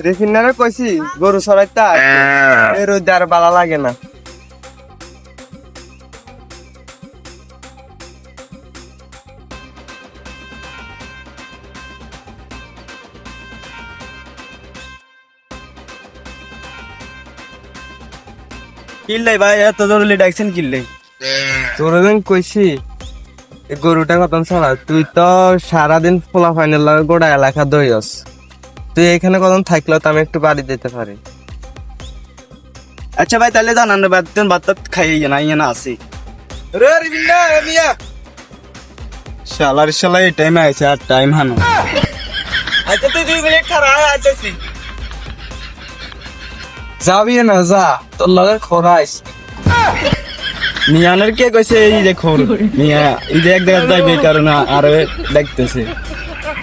রেফিনারে কইছি গরু সরাইতে এই রোদ আর বালা লাগে না। কিল্লাই ভাই এত জরুরি ডাকছেন কিল্লাই তোর যেন কইছি গরুটা কত ছাড়া? তুই তো সারাদিন ফোলা ফাইনাল গোড়া এলাকা দইস তুই এখানে কত থাকলেও তো আমি একটু বাড়ি দিতে পারি। আচ্ছা ভাই তাহলে জানান রে বাদ দেন ভাত টাত খাই না ইয়ে না আসি। রে রিবিন্দা মিয়া। শালার শালা এই টাইমে আছে আর টাইম হানো। আচ্ছা তুই দুই মিনিট খারাপ আইতেছি। যাবি না যা তোর লগে খরাইস মিয়ানের কে কইছে এই দেখো মিয়া এই দেখ দেখ যাইবে কারণ আর দেখতেছে।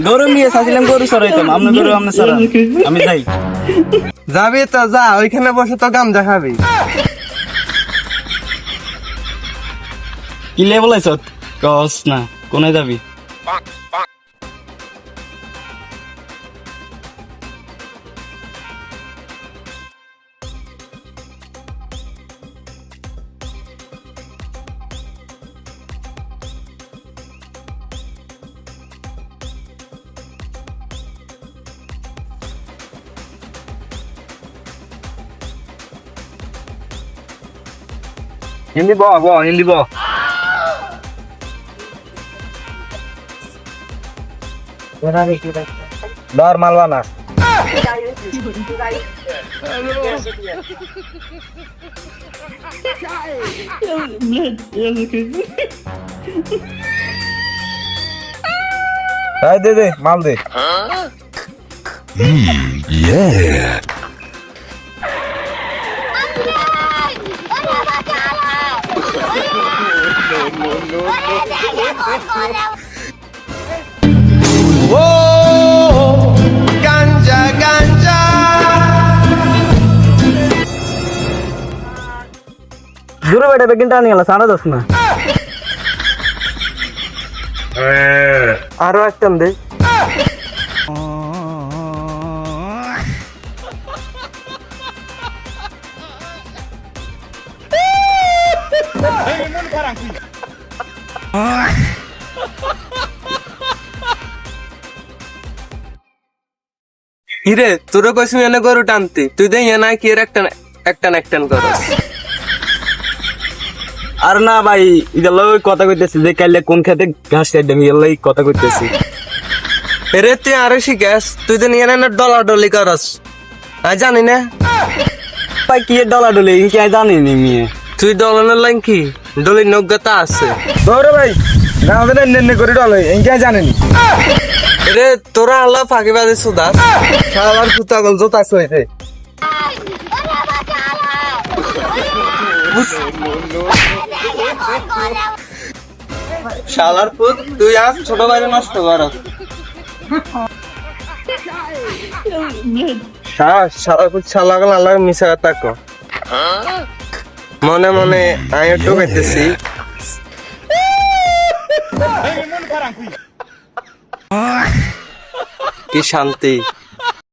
গরু নিয়ে সাজিলাম গরু সরাইতাম আপনি গরু আপনি সরান আমি যাই। যাবি তো যা ওইখানে বসে তো গাম দেখাবি। কি লেবল বলাইছ কস না কোনে যাবি? হিন্দি ব ব হিন্দি ব ধর মালবানা এই দে দে মাল দে দূরে বেটা বেগিনটা নিয়ে গেল সারা দশ না। আরও একটা দে। হিরে তোর কইছি এনে গরু টানতে। তুই দে এনা কি এর একটা একটা একটান করস আর না ভাই ইদাল কথা কইতেছি যে কাইলে কোন খেতে ঘাস খাইতাম ইয়ালাই কথা কইতেছি। রে তুই আরও শিখাস তুই তো নিয়ে না ডলা ডলি করস। আমি জানি না। ভাই কি ডলা ডলি আই জানি নি মিয়ে? তুই ডলানোর লাইন কি? ডলির নজ্ঞতা আছে। দৌড়ে ভাই গাঁও দিনে নেনে করে ডলে ইনকে জানেনি। রে তোরা আল্লাহ ফাঁকি বাজে সুদাস শালার কুতা গল জোতা সইতে শালার পুত তুই আজ ছোট ভাইরে নষ্ট কর। শালার পুত শালা গল আল্লাহ মিশা কথা কো মনে মনে আমি একটু খাইতেছি কি শান্তি।